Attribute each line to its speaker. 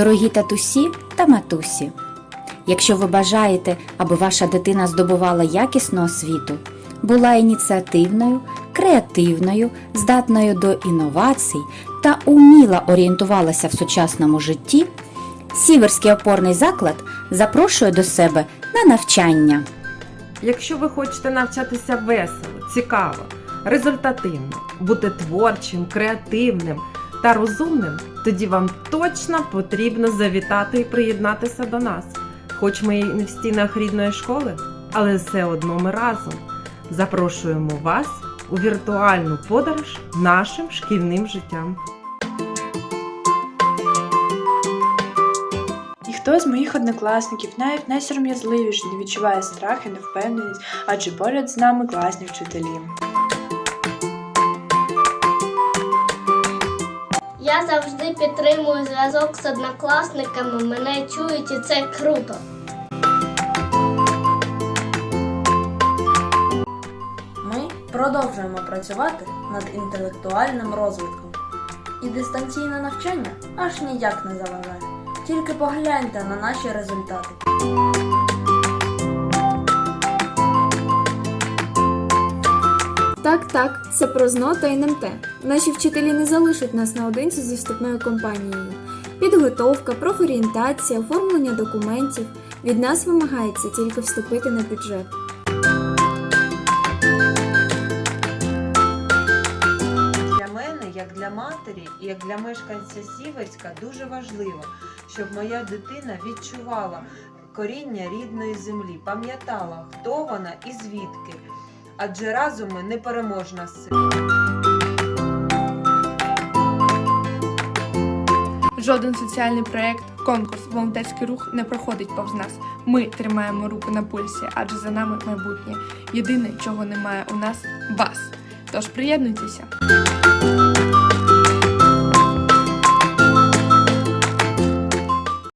Speaker 1: Дорогі татусі та матусі, якщо ви бажаєте, аби ваша дитина здобувала якісну освіту, була ініціативною, креативною, здатною до інновацій та уміло орієнтувалася в сучасному житті, Сіверський опорний заклад запрошує до себе на навчання.
Speaker 2: Якщо ви хочете навчатися весело, цікаво, результативно, бути творчим, креативним та розумним, тоді вам точно потрібно завітати і приєднатися до нас. Хоч ми і не в стінах рідної школи, але все одно ми разом запрошуємо вас у віртуальну подорож нашим шкільним життям.
Speaker 3: Ніхто з моїх однокласників, навіть найсором'язливіший, не відчуває страх і невпевненість, адже поряд з нами класні вчителі.
Speaker 4: Я завжди підтримую зв'язок з однокласниками, мене чують і це круто.
Speaker 5: Ми продовжуємо працювати над інтелектуальним розвитком. І дистанційне навчання аж ніяк не заважає. Тільки погляньте на наші результати.
Speaker 6: Так, так, це про ЗНО та НМТ. Наші вчителі не залишать нас наодинці зі вступною кампанією. Підготовка, профорієнтація, оформлення документів. Від нас вимагається тільки вступити на бюджет.
Speaker 7: Для мене, як для матері і як для мешканця Сіверська, дуже важливо, щоб моя дитина відчувала коріння рідної землі, пам'ятала, хто вона і звідки. Адже разом ми непереможна сила.
Speaker 8: Жоден соціальний проєкт, конкурс, волонтерський рух не проходить повз нас. Ми тримаємо руку на пульсі, адже за нами майбутнє. Єдине, чого немає у нас вас. Тож приєднуйтеся.